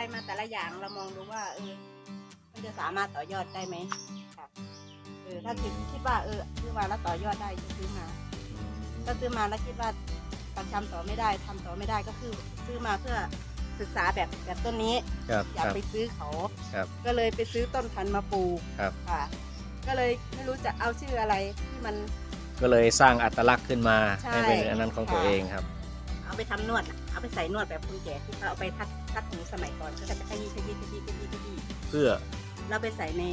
อะไรมาแต่ละอย่างเรามองดูว่าเออมันจะสามารถต่อยอดได้ไหมค่ะเออถ้าคิดคิดว่าเออซื้อมาแล้วต่อยอดได้จะซื้อมาก็ซื้อมาแล้วคิดว่าปักทำต่อไม่ได้ทำต่อไม่ได้ก็คือซื้อมาเพื่อศึกษาแบบแบบต้นนี้ครับอยากครับไปซื้อเขาครับก็เลยไปซื้อต้นพันธุ์มาปลูกครับค่ะก็เลยไม่รู้จะเอาชื่ออะไรที่มันก็เลยสร้างอัตลักษณ์ขึ้นมาใช่ให้เป็นอันนั้นของตัวค่ะเองครับ เอาไปทำนวดน่ะเอาไปใส่นวดแบบคนแก่ที่เขาเอาไปทัด ทัดหูสมัยก่อนก็จะขยี้ขยี้ขยี้ขยี้ขยี้เพื่อเราไปใส่ใน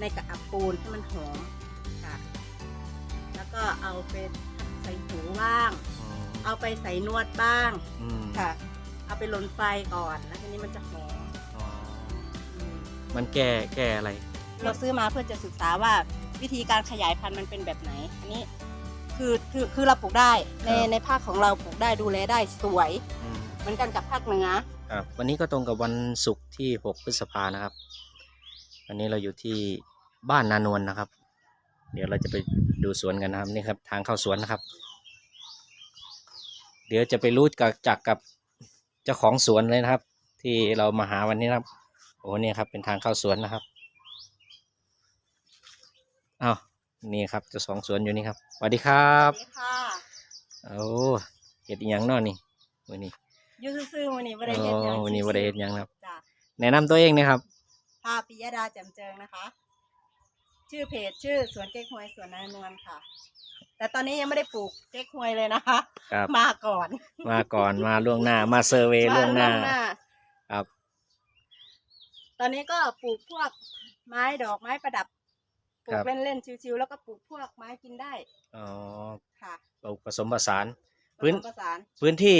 ในกระอับปูนให้มันหอมค่ะ แล้วก็เอาไปใส่หูบ้างเอาไปใส่นวดบ้างอืมค่ะ เอาไปลนไฟก่อนแล้วทีนี้มันจะหอมอ๋ออืมมันแก้แก้อะไร เราซื้อมาเพื่อจะศึกษาว่าวิธีการขยายพันธุ์มันเป็นแบบไหน อันนี้คือคือคือเราปลูกได้ในครับ ในภาคของเราปลูกได้ดูแลได้สวย อืมเหมือนกันกับภาคเหนือ ครับวันนี้ก็ตรงกับวันศุกร์ที่ 6 พฤษภานะครับวันนี้เราอยู่ที่บ้านนานวลนะครับ เดี๋ยวเราจะไปดูสวนกันนะครับนี่ครับ ทางเข้าสวนนะครับ เดี๋ยวจะไปรู้จักจักกับเจ้าของสวนเลยนะครับ ที่เรามาหาวันนี้นะครับ โอ้เนี่ยครับเป็นทางเข้าสวนนะครับอ้าวนี่ครับเจ้าของสวนอยู่นี่ครับสวัสดีครับสวัสดีค่ะโอ้เห็ดอหยังเนอนี่วันนี้ อยูซื่อๆวันนี้บโอ้ริเฮ็ดหยังวันนี้วันนี้เห็ดหยังครับ จ้ะแนะนำตัวเองนะครับภาปิยดาแจ่มเจิงนะคะ ชื่อเพจชื่อสวนเก๊กฮวยสวนนานวลค่ะ แต่ตอนนี้ยังไม่ได้ปลูกเก๊กฮวยเลยนะคะ ครับ มาก่อนมาก่อนมาล่วงหน้ามาเซอร์เวย์ล่วงหน้ามล่ครับ ตอนนี้ก็ปลูกพวกไม้ดอกไม้ประดับปลูครักบ เล่นๆชิวๆแล้วก็ปลูกพวกไม้กินได้อ๋อค่ะ ปลูกผสมผสาน พื้น ผสมผสานพื้นที่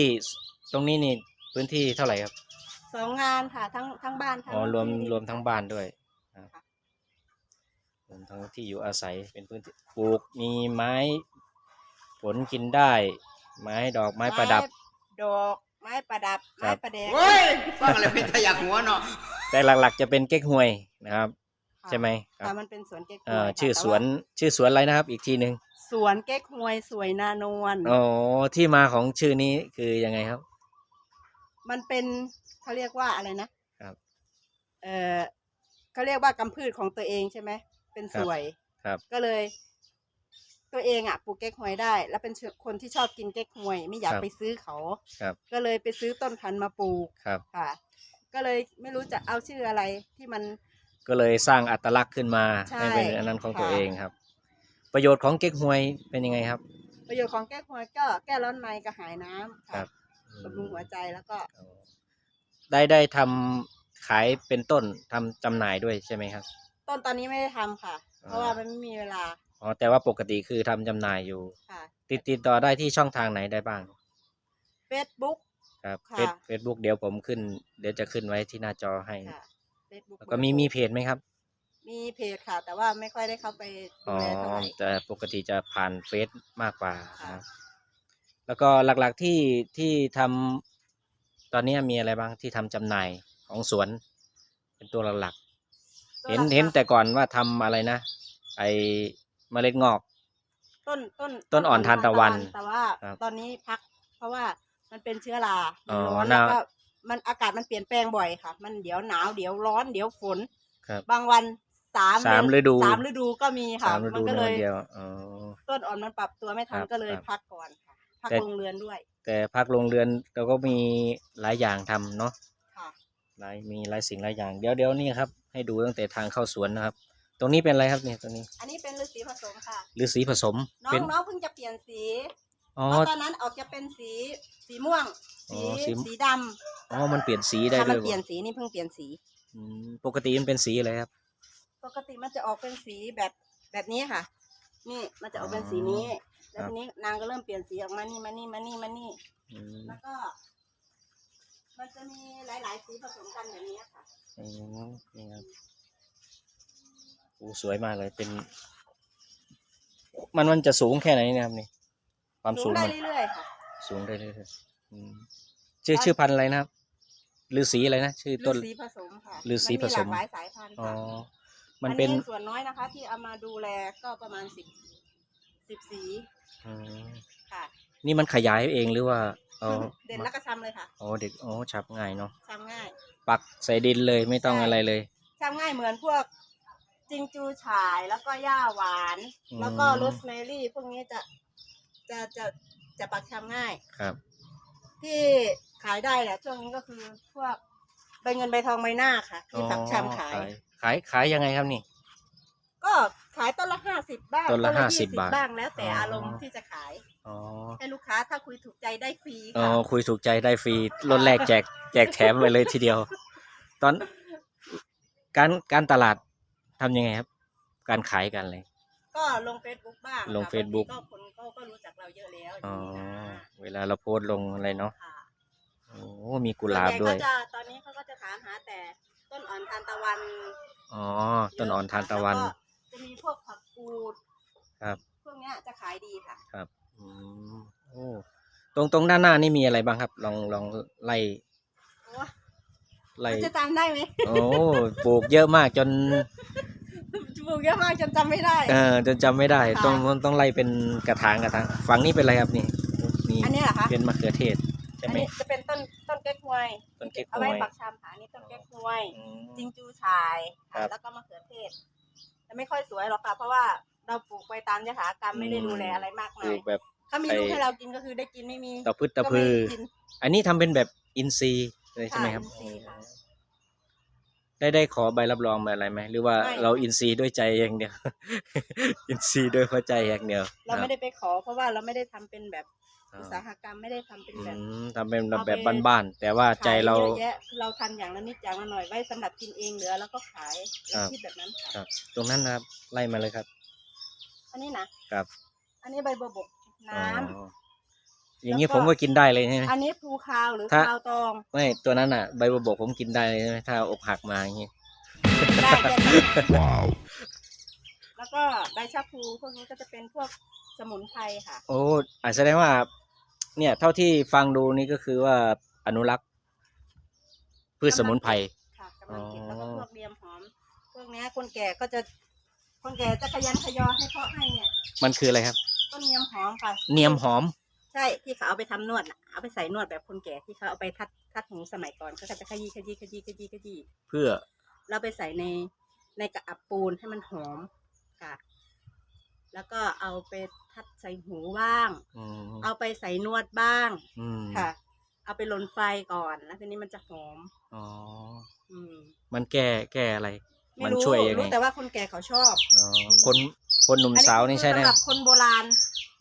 ตรงนี้นี่พื้นที่เท่าไหร่ครับสองงานค่ะทั้งทั้งบ้านทั้งอ๋อรวมที่รวมทั้งบ้านด้วยครับค่ะ รวมทั้งที่อยู่อาศัยเป็นพื้นที่ปลูกมีไม้ผลกินได้ ไม้ดอกไม้ประดับ ดอกไม้ประดับ ครัไม้บ ประแดงเฮ้ยฟังอะไรเป็นตะยักหัวเนาะแต่หลักๆจะเป็นเก๊กฮวยนะครับ ค่ะใช่ไหมครัค่ะบมันเป็นสวนเก๊กฮวยเอ่อค่ะชื่อแต่าสวนชื่อสวนอะไรนะครับ อีกทีหนึ่ง สวนเก๊กฮวยสวยนานวลอ๋อที่มาของชื่อนี้คือยังไงครับ มันเป็นเขาเรียกว่าอะไรนะครับ เออเขาเรียกว่ากำพืชของตัวเองใช่ไหมเป็นครัสบวยครับ ก็เลย ตัวเองอะปลูกเก๊กฮวยได้ แล้วเป็นคนที่ชอบกินเก๊กฮวย ไม่อยากครับไปซื้อเขาครับก็เลยไปซื้อต้นพันธุ์มาปลูกครับค่ะ ก็เลยไม่รู้จะเอาชื่ออะไรที่มันก็เลยสร้างอัตลักษณ์ขึ้นมาใช่ให้เป็นอันนั้นของตัวค่ะเองครับ ประโยชน์ของเก๊กฮวยเป็นยังไงครับ ประโยชน์ของแก้ฮวยก็แก้ร้อนในกระหายน้ำครัค่ะบบำรุงหัวใจแล้วก็อ๋อได้ได้ทำขายเป็นต้นทำจำหน่ายด้วยใช่ไหมครับ ต้นตอนนี้ไม่ได้ทำค่ะอ๋อเพราะว่ามันไม่มีเวลาอ๋อแต่ว่าปกติคือทำจำหน่ายอยู่ ค่ะ ติดติดต่อได้ที่ช่องทางไหนได้บ้าง Facebook ครับค่ะ เฟซเฟซบุ๊กเดี๋ยวผมขึ้น เดี๋ยวจะขึ้นไว้ที่หน้าจอให้ ค่ะ Facebook แล้วก็มีมีเพจไหมครับ มีเพจค่ะ แต่ว่าไม่ค่อยได้เข้าไปอ๋ดูอแลเท่าไหร่แต่ปกติจะผ่านเฟซมากกว่าค่ะนะครับแล้วก็หลักๆที่ที่ทำตอนนี้มีอะไรบ้างที่ทำจำหน่ายของสวน เป็นตัวหลักๆเห็นเห็นแต่ก่อนว่าทำอะไรนะ ไอเมล็ดงอก ต้นต้นต้นอ่อนทานตะวันแต่ว่าครับตอนนี้พัก เพราะว่ามันเป็นเชื้อราอ๋มันอร้อนหน้าแล้วก็มันอากาศมันเปลี่ยนแปลงบ่อยค่ะ มันเดี๋ยวหนาวเดี๋ยวร้อนเดี๋ยวฝน ครับ บางวัน สามสามเอนฤดูสามฤดูก็มีค่ะสามฤมัดูก็ในเลวันยเดียวอ๋อต้นอ่อนมันปรับตัวไม่ทันครับก็เลยครับพักก่อนค่ะพักแต่โรงเรือนด้วย แต่พักโรงเรือนเราก็มีหลายอย่างทำเนาะค่ะหลายมีหลายสิ่งหลายอย่าง เดี๋ยวเดี๋ยวนี่ครับ ให้ดูตั้งแต่ทางเข้าสวนนะครับ ตรงนี้เป็นอะไรครับเนี่ยตรงนี้ อันนี้เป็นฤาษีผสมค่ะฤาษีผสมน้องเป็นน้องเพิ่งจะเปลี่ยนสีอ๋อเพราะตอนนั้นออกจะเป็นสีสีม่วงอ๋สีอสีสีดำอ๋อมันเปลี่ยนสีได้ค่ะด้มัวยเปลี่ยนบ่สีนี่เพิ่งเปลี่ยนสีอืมปกติมันเป็นสีอะไรครับ ปกติมันจะออกเป็นสีแบบแบบนี้ค่ะ นี่มันจะออกเป็นสีนี้แล้วครับทีนี้นางก็เริ่มเปลี่ยนสีออกมานี่มานี่มานี่มานี่ อืมแล้วก็ มันจะมีหลาย ๆ สีผสมกันแบบนี้ค่ะ อืมนี่ครับโอ้สวยมากเลยเป็น มันมันจะสูงแค่ไหนเนะครับนี่ ความสูสูงงได้มันเรื่อยๆค่ะ สูงได้เรื่อยๆอืมชื่อชื่อพันธุ์อะไรนะครับฤาษีอะไรนะชื่อฤต้นาษีผสมค่ะฤาษีผสมนมีหลากหลายสายพันธุ์อ๋อค่ะ มันเป็นอัส่วนน้อยนะคะ ที่เอามาดูแลก็ประมาณสิบสิบสีอืมค่ะนี่มันขยายเองหรือว่าเอาเด่นแล้วก็ชำเลยค่ะอ๋อเด็กอ๋อชับง่ายเนาะชำง่าย ปักใส่ดินเลยไม่ต้องใช่อะไรเลยทำง่ายเหมือนพวกจิงจูฉายแล้วก็หญ้าหวานอืมแล้วก็โรสแมรี่พวกนี้จะจะจะจะปักชำง่ายครับ ที่ขายได้แหละช่วงนี้ก็คือพวกใบเงินใบทองใบหน้าค่ะ ที่ปักชำขาย ขายขายยังไงครับนี่ ก็ขายต้นละห้าสิบบ้างต้นละยี่50บาทบ้างแล้วแต่อ๋อออารมณ์ที่จะขาย อ๋อให้ลูกค้าถ้าคุยถูกใจได้ฟรีอ๋อค่ะคุยถูกใจได้ฟรีรถแรกแจกแจกแถมไปเลยทีเดียว ตอนการการตลาดทำยังไงครับ การขายกันเลย ก็ลงเฟซบุ๊กบ้างลงค่ะ Facebook บางทีก็คนก็ก็รู้จักเราเยอะแล้วออ๋อย่างนี้นะเวลาเราโพสต์ลงอะไรเนาะค่ะโอ้มีกุหลาบด้วยส่นใหญ่ก็จะตอนนี้เขาก็จะถามหาแต่ ต้นอ่อนทานตะวันอ๋อต้นอ่อนทานตะวัน แล้วก็จะมีพวกผักกูดครับ พวกเนี้ยจะขายดีค่ะครับอืมโอ้ตรงตรงด้านหน้านี่มีอะไรบ้างครับ ลองลองไล่โอ้ไล่มันจะจำได้ไหม โอ้ปลูกเยอะมากจนปลูกเยอะมากจนจำไม่ได้ เออจนจำไม่ได้ค่ะ ต้องต้องต้องไล่เป็นกระถางกระถางฝั่งนี้เป็นอะไรครับนี่นี่อันนี้เหรอคะ เป็นมะเขือเทศใช่อันไหมนี้จะเป็นต้นต้นเก๊กฮวย ต้นเก๊กฮวยเอาไว้ปักชามค่ะอันนี้ต้นเก๊กฮวย อืม จิงจูชายครัค่ะบแล้วก็มะเขือเทศจะไม่ค่อยสวยหรอกค่ะ เพราะว่าเราปลูกไปตามยถากรรมไม่ได้อืมดูแลอะไรมากปมาลูยกแบบถ้ามีไปลูกให้เรากินก็คือได้กินไม่มีตะพืชตะก็พืไม่อกิน อันนี้ทำเป็นแบบอินซีย์เลยใช่ไหมครับค่ะอินทรีย์ค่ะ ได้ได้ขอใบรับรองมาอะไรไหมหรือว่าไม่ เราอินซีย์ด้วยใจอย่างเดียว อินซีย์ด้วยหัวใจอย่างเดียวเราไม่ได้ไปขอ เพราะว่าเราไม่ได้ทำเป็นแบบอ่าอุตสาหกรรมไม่ได้ทำเป็นอืแบบมทำเป็นแบบเอาแบบไป บ้านๆแต่ว่าใจเรา ขยเยอะแยะคือเราทำอย่างละนิดอย่างละหน่อยไว้สำหรับกินเองเหลือแล้วก็ขายครับ คิดแบบนั้นค่ะครับ ตรงนั้นนะครับไล่มาเลยครับ อันนี้นะครับอันนี้ใบบัวบกน้ำอ๋อ อย่างนี้แล้วก็ ผมก็กินได้เลยใช่ไหม อันนี้ภูคาวหรือถ้า คาวตองไม่ตัวนั้นอะใบบัวบกผมกินได้เลยใช่ไหมถ้าอกหักมาอย่างนี้ได้แต่ว้าวแล้วก็ใบชะพูพวกนี้ก็จะเป็นพวกสมุนไพรค่ะ โอ้อาจแสดงว่า เนี่ยเท่าที่ฟังดูนี่ก็คือว่าอนุรักษ์พืชสมุนไพร ค่ะกำลังเก็บแล้วก็อ๋อพวกเนียมหอม พวกเนี้ยคนแก่ก็จะ คนแก่จะขยันขยอให้เพาะให้เนี่ย มันคืออะไรครับ ต้นเนียมหอมค่ะ เนียมหอม ใช่ที่เขาเอาไปทำนวดน่ะเอาไปใส่นวดแบบคนแก่ที่เขาเอาไปทัดทัดหูสมัยก่อนเขาก็จะขยี้ขยี้ขยี้ขยี้ขยี้เพื่อแล้วไปใส่ในในกระอับปูนให้มันหอมค่ะ แล้วก็เอาไปทัดใส่หูบ้าง อืมเอาไปใส่นวดบ้างอืมค่ะ เอาไปลนไฟก่อนแล้วทีนี้มันจะหอม อ๋อ อืม มันแก้แก้อะไรไม่มันรู้ช่วยยังไงรู้แต่ว่าคนแก่เขาชอบอ๋อคนคนหนุ่มสาวนี่ใช่ไหมอัคือสำหรับคนโบราณ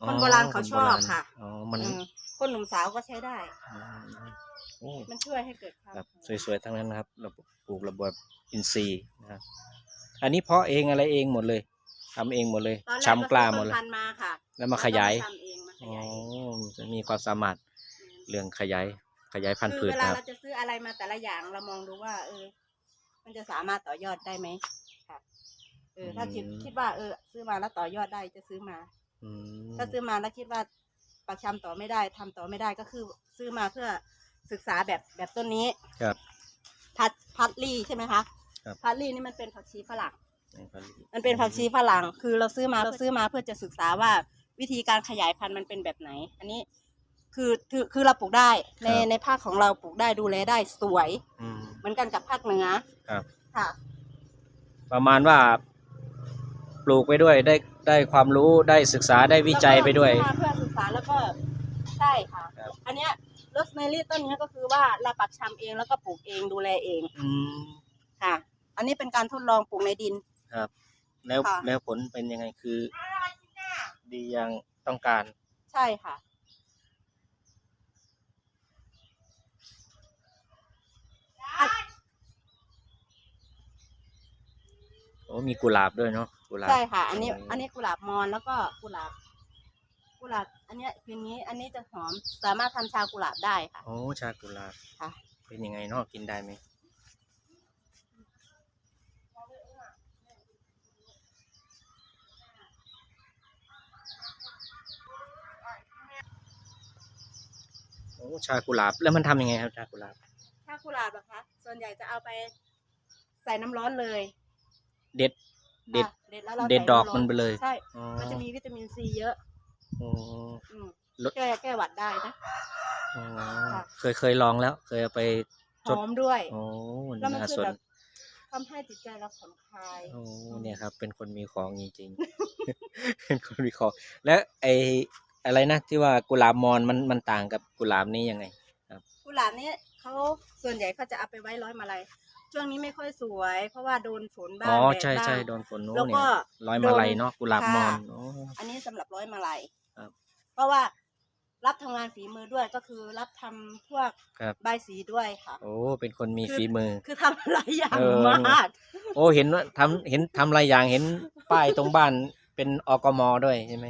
คนโบราณเขาชอบค่ะอ๋อมันเออคนหนุ่มสาวก็ใช้ได้อืมโอ้มันช่วยให้เกิดความครับหอมสวยๆทั้งนั้นนะครับเราปลูกระบบอินทรีย์นะครับอันนี้เพาะเองอะไรเองหมดเลยทำเองหมดเลยตอนแรกชำกล้าหมดก็เลยซื้อต้นพันธุ์มาค่ะแล้วมาขยายแล้วก็มทำเองมาขอ๋อยายจะมีความสามารถเรื่องขยายขยายพันธุ์คืพือชเวลานะครับเราจะซื้ออะไรมาแต่ละอย่างเรามองดูว่าเออ มันจะสามารถต่อยอดได้ไหมค่ะเออถ้าคิดอืม คิดว่าเออ ซื้อมาแล้วต่อยอดได้จะซื้อมา อืมถ้าซื้อมาแล้วคิดว่าปักชำต่อไม่ได้ทำต่อไม่ได้ก็คือซื้อมาเพื่อศึกษาแบบแบบต้นนี้ ครับ พัดพัดลี่ใช่ไหมคะครับ พัดลี่นี่มันเป็นผักชีฝรั่งในพันธุ์มันเป็นผักชีฝรั่ง คือเราซื้อมาเราซื้อมาเพื่อจะศึกษาว่าวิธีการขยายพันธุ์มันเป็นแบบไหน อันนี้ คือคือคือเราปลูกได้ในในภาคของเราปลูกได้ดูแลได้สวย อืม เหมือนกันกับภาคเหนือครับ ค่ะ ประมาณว่า ปลูกไปด้วยได้ได้ความรู้ได้ศึกษาได้วิจัยไปด้วย แล้วก็ซื้อมาเพื่อศึกษาแล้วก็ใช่ค่ะ ครับ อันเนี้ยโรสแมรี่ต้นเนี้ยก็คือว่าเราปักชำเองแล้วก็ปลูกเองดูแลเองอืมค่ะ อันนี้เป็นการทดลองปลูกในดิน ครับ แล้วค่ะ แล้วผลเป็นยังไงคือ ดีอย่างต้องการ ใช่ค่ะ โอ้มีกุหลาบด้วยเนาะกุหลาบใช่ค่ะ อันนี้อืมอันนี้กุหลาบมอนแล้วก็กุหลาบ กุหลาบ อันเนี้ยคืนนี้ อันนี้จะหอม สามารถทำชากุหลาบได้ค่ะ โอ้ชากุหลาบค่ะ เป็นยังไงเนาะกินได้ไหมโอ้ชากุหลาบแล้วมันทำยังไงครับชากุหลาบ ชากุหลาบนะคะ ส่วนใหญ่จะเอาไปใส่น้ำร้อนเลยเด็ด เด็ด ค่ะเด็ดแล้วเราเด็ดใส่ดอกำร้มันไปเลย ใช่ อ๋อมันจะมีวิตามินซีเยอะโอ้อืมลด แก้แก้หวัดได้นะ อ๋อค่ะ เคยเคยลองแล้ว เคยเอาไปหอมด้วย โอ้แล้วมันน่าคือสนแบบทำให้จิตใจเราผ่อนคลาย โอ้เนี่ยครับ เป็นคนมีของจริงๆ เป็นคนมีของ แล้วไออะไรนะที่ว่ากุหลาบมอนมันมันต่างกับกุหลาบนี้ยังไง กุหลาบนี้ เขาส่วนใหญ่เขาจะเอาไปไว้ร้อยมาลัยช่วงนี้ไม่ค่อยสวย เพราะว่าโดนฝนบ้างอ๋อแดดใช่ใช่บ้างโดนฝนนู้นแล้วเนี่ก็ยร้อยมาลัยโดนเนาะกุหลาบมอนค่ะ โอ้ อันนี้สำหรับร้อยมาลัยครับเพราะว่ารับทำงานฝีมือด้วยก็คือรับทำพวกครับ ใบายสีด้วยค่ะ โอ้เป็นคนมีคือฝีมือ คือทำหลายอย่างเออ มากโอ้เห็นว่าทำเห็นทำหลายอย่างเห็นป้ายตรงบ้านเป็นอกมด้วยใช่ไหม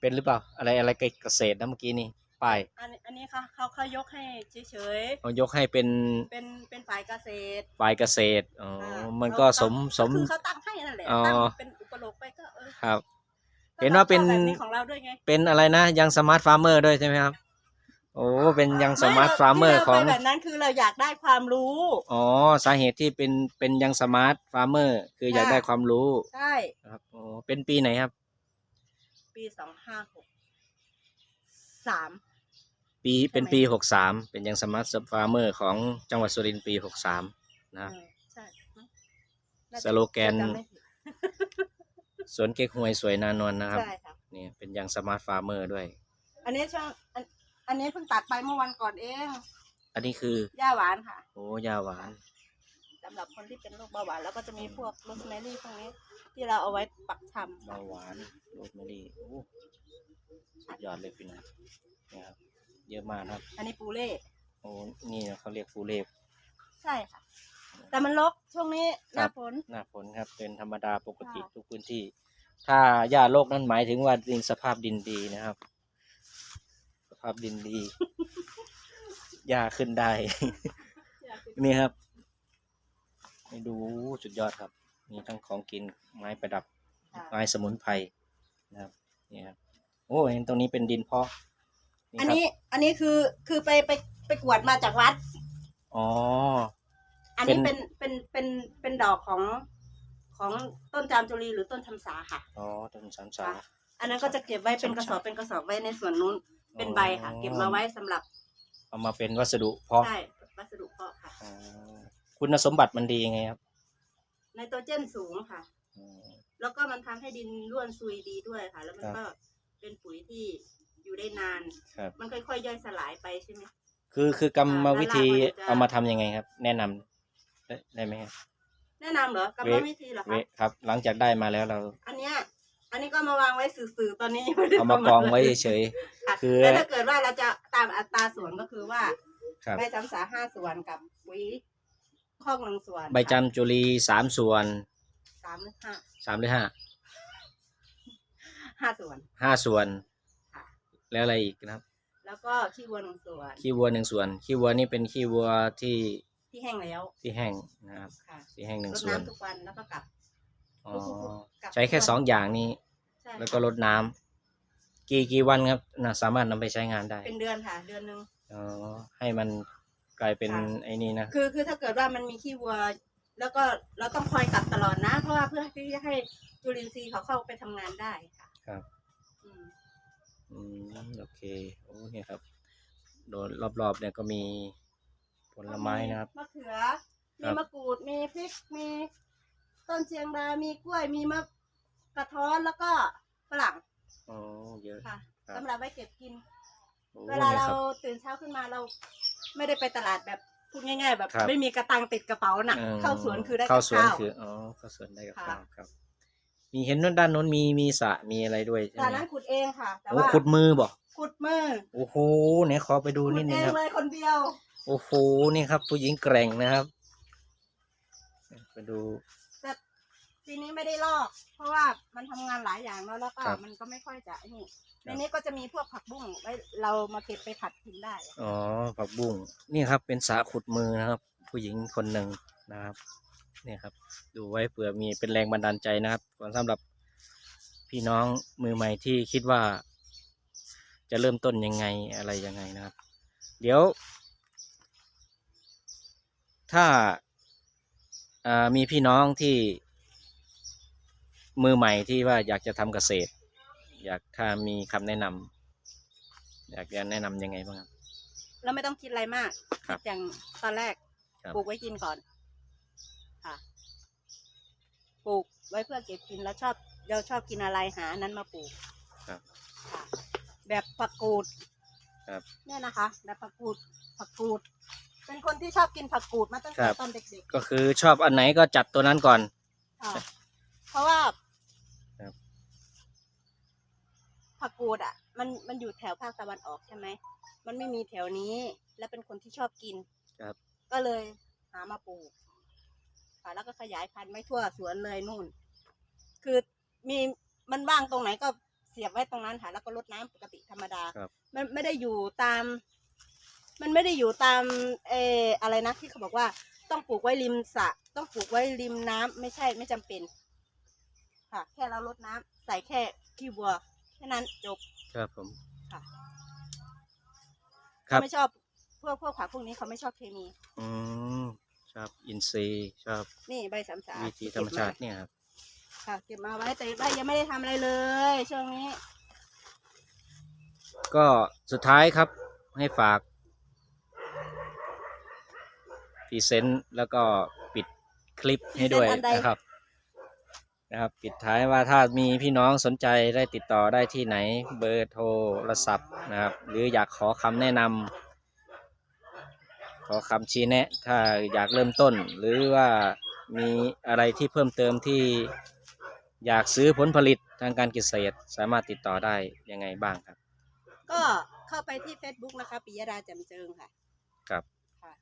เป็นหรือเปล่าอะไรอะไรเกษตรนะเมื่อกี้นี่ ป้ายอันนี้อันนี้เขาเขาเขายกให้เฉยเอายกให้เป็นๆ เป็นเป็นฝ่ายเกษตรฝ่ายเกษตรอ๋อค่ะมันก็เขาสมสม คือเขาตั้งให้นั่นแหละอ๋อ ตั้งเป็นอุปโลกไปก็เออครับ ก็เห็นว่าเป็น รชอบแบบของเราด้วยไงเป็นอะไรนะยังสมาร์ทฟาร์มเมอร์ด้วยใช่ไหมครับ โอ้เป็นยังสมาร์ทไฟาร์มเมอร์ที่ของไปแบบนั้นคือเราอยากได้ความรู้ อ๋อสาเหตุที่เป็นเป็นยังสมาร์ทฟาร์มเมอร์คืออยากค่ะ ได้ความรู้ใช่ครับโอ้เป็นปีไหนครับปีสองห้าหกสาม ปีเป็นใช่ไหมปีหกสามเป็นยังสมาร์ทฟาร์มเมอร์ของจังหวัดสุรินทร์ปีหกสามนะครับเออใช่น่าจะสโลแกนจำไม่ผิดสวนเก๊กฮวยสวยนานวลนะครับ ใช่ค่ะ นี่เป็นยังสมาร์ทฟาร์มเมอร์ด้วย อันนี้ช่วงอันอันนี้เพิ่งตัดไปเมื่อวันก่อนเองอันนี้คือหญ้าหวานค่ะโอ้ยาหวาน สำหรับคนที่เป็นโรคเบาหวานแล้วก็จะมีพวกโรสแมรี่พวกนี้ ที่เราเอาไว้ปักชำ เบาหวานโรสแมรี่โอ้สุดยอดเลยพี่น้องนี่ครับ เยอะมากนะครับอันนี้ปูเล่โอ้นี่นะเขาเรียกฟูเลฟใช่ค่ะ แต่มันรกช่วงนี้หน้าฝน หน้าฝนครับ เป็นธรรมดาปกติค่ะ ทุกพื้นที่ ถ้าหญ้าโลกนั้นหมายถึงว่าดินสภาพดินดีนะครับ สภาพดินดี หญ้าขึ้นได้ นี่ครับให้ดูสุดยอดครับ มีทั้งของกินไม้ประดับ ค่ะไม้สมุนไพรนะครับนี่ครับโอ้เห็นตรงนี้เป็นดินเพาะ อันครับนี้อันนี้คือคือไปไปไปกวดมาจากวัด อ๋อ อันนี้เป็เป็นนเป็นเป็นเป็นดอกของของต้นจามจุรีหรือต้นชำสาค่ะ อ๋อ ต้นสามสาค่ะอันนั้นก็จะเก็บไว้เป็นกระสอบเป็นกระสอบไว้ในส่วนนู้นเป็นใบค่ะ เก็บมาไว้สำหรับ เอามาเป็นวัสดุเพาะใช่วัสดุเพาะค่ะอ๋อคุณสมบัติมันดียังไงครับไนโตรเจนสูงค่ะอ๋อแล้วก็มันทำให้ดินร่วนซุยดีด้วยค่ะ แล้วมันครับก็เป็นปุ๋ยที่ อยู่ได้นาน ครับ มันค่อยๆ ย่อยสลายไปใช่ไหม คือคือกรรมวิธีอ่าแล้วเราก็จะ เอามาทำยังไงครับ แนะนำได้ได้ไหมครับ แนะนำเหรอกรรมวิธีเหรอเวคะครับ หลังจากได้มาแล้วเราอันเนี้ยอันนี้ก็มาวางไว้สื่อๆตอนนี้ยังไม่ได้เอามากองไว้เฉย ค่ะคือแล้วถ้าเกิดว่าเราจะตามอัตราส่วนก็คือว่าๆครับ ใบสามสาห้าส่วนกับปุ๋ยคอกหนึ่งส่วนใบจำจุลีสามส่วนสามหรือห้าสามหรือห้าห้าส่วน ห้าส่วนค่ะ แล้วอะไรอีกนะครับ แล้วก็ขี้วัวหนึ่งส่วนขี้วัวหนึ่งส่วนขี้วัวนี่เป็นขี้วัวที่ที่แห้งแล้วที่แห้งนะครับ ค่ะที่แห้งหนึ่งรดส่วนน้ำทุกวันแล้วก็กลับอ๋อกลับใช้แค่สองอย่างนี้ ใช่แล้วก็รดน้ำกี่กี่วันครับนะสามารถนำไปใช้งานได้เป็นเดือนค่ะ เดือนหนึ่ง อ๋อให้มันกลายเป็นค่ะ ไอ้นี่นะคือคือถ้าเกิดว่ามันมีขี้วัว แล้วก็เราต้องคอยกลับตลอดนะ เพราะว่าเพื่อที่จะให้จุลินทรีย์เขาเข้าไปทำงานได้ค่ะครับอืม อืมโอเคโอ้เนี่ยครับ โดนรอบๆเนี่ยก็มีผลไม้นะครับ มะเขือ ครัมีบ มะกรูด มีพริก มีต้นเชียงดา มีกล้วย มีมะกระท้อน แล้วก็ฝรั่งอ๋อเยอะ ค่ะครับ สำหรับไว้เก็บกิน โอ้เวลาเนี่ยเราครับ ตื่นเช้าขึ้นมาเรา ไม่ได้ไปตลาดแบบพูดง่าย ๆ แบบ ครับ ไม่มีกระตังติดกระเป๋าน่ะอืมเข้าสวนคือได้เข้าสวนกับข้คืออ๋อเข้าสวนได้กับค่ะข้าวครับ มีเห็นว่าด้านโน้นมีมีสระมีอะไรด้วยใช่แต่ไหมนั้นขุดเองค่ะ แต่โอ้ว่าขุดมือบอกขุดมือโอ้โหเนี่ยขอไปดูขุนิดดเอนึงงครับ เลยคนเดียว โอ้โหนี่ครับ ผู้หญิงแกร่งนะครับไปดู แต่ปีนี้ไม่ได้ลอก เพราะว่ามันทำงานหลายอย่างแล้วแล้วก็ครับมันก็ไม่ค่อยจะไอ้นี่คในรับนี้ก็จะมีพวกผักบุ้งไว้เรามาเก็บไปผัดกินได้ อ๋อผักบุ้งนี่ครับเป็นสระขุดมือนะครับ ผู้หญิงคนหนึ่งนะครับ เนี่ยครับ ดูไว้เผื่อมีเป็นแรงบันดาลใจนะครับสำหรับพี่น้องมือใหม่ที่คิดว่า จะเริ่มต้นยังไงอะไรยังไงนะครับ เดี๋ยว ถ้าอ่ามีพี่น้องที่มือใหม่ที่ว่าอยากจะทำเกษตร อยากถ้ามีคำแนะนำอยากจะแนะนำยังไงบ้างครับแล้วไม่ต้องคิดอะไรมากครับอย่างตอนแรกครับ ปลูกไว้กินก่อน ค่ะ ปลูกไว้เพื่อเก็บกินแล้วชอบเราชอบกินอะไรหาอันนั้นมาปลูกครับค่ะ แบบผักกูดครับ เนี่ยนะคะ แบบผักกูดผักกูด เป็นคนที่ชอบกินผักกูดมาตั้งครัแต่บตอนเด็กก็คือชอบอันไหนก็จัดตัวนั้นก่อน ๆค่ะ เพราะว่าครับ ผักกูดอะ มันมันอยู่แถวภาคตะวันออกใช่ไหมมันไม่มีแถวนี้ และเป็นคนที่ชอบกินครับก็เลยหามาปลูก ค่ะ แล้วก็ขยายพันธุ์ไม่ทั่วสวนเลยนู่น คือมีมันว่างตรงไหนก็เสียบไว้ตรงนั้นค่ะ แล้วก็รดน้ำปกติธรรมดา ครับ มันไม่ได้อยู่ตาม มันไม่ได้อยู่ตามเอออะไรนะที่เขาบอกว่า ต้องปลูกไว้ริมสระต้องปลูกไว้ริมน้ำไม่ใช่ไม่จำเป็น ค่ะ แค่เรารดน้ำใส่แค่ขี้วัวแค่นั้นจบ ครับผมค่ะครับ เขาไม่ชอบพวกพวกผักพวกนี้เขาไม่ชอบเคมี อืมช อบอินทรีย์ชอบนี่ใบสามสาวิธีธรรมชาติเนี่ยครับค่ะเก็บมาไว้แต่ใบยังไม่ได้ทำอะไรเลย ช่วงนี้ ก็สุดท้ายครับให้ฝากพรีเซนต์แล้วก็ปิดคลิปให้ด้วยพรีเซนต์อันใด นะครับ นะครับ ปิดท้ายว่าถ้ามีพี่น้องสนใจได้ติดต่อได้ที่ไหนเบอร์โทรศัพท์นะครับ หรืออยากขอคำแนะนำข อคำชี้แนะ ถ้าอยากเริ่มต้น หรือว่ามีอะไรที่เพิ่มเติมที่อยากซื้อผลผลิตทางการเกษตรสามารถติดต่อได้ยังไงบ้างครับ ก็เข้าไปที่ Facebook นะคะปิยดาแจ่มเจิงค่ะ ครับ ค่ะ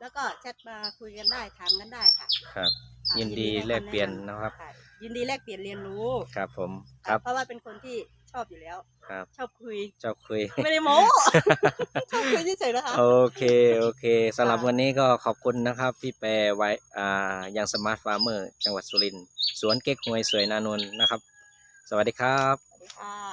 แล้วก็แชทมาคุยกันได้ถามกันได้ค่ะ ครับ ค่ะยินดีให้แลกำเปลี่ยนนะครับ ค่ะยินดีแลกเปลี่ยนเรียนรู้ ครับผมคค่ะรับ เพราะว่าเป็นคนที่ ชอบอยู่แล้ว ครับ ชอบคุย เจ้าคุย ไม่ได้โม้ ชอบคุยเฉยๆนะคะ โอเค โอเคสำหรับค่ะวันนี้ก็ขอบคุณนะครับที่แปลไว้อ่ายังสมาร์ทฟาร์มเมอร์ จังหวัดสุรินทร์สวนเก๊กฮวยสวยนานนท์นะครับ สวัสดีครับ สวัสดีค่ะ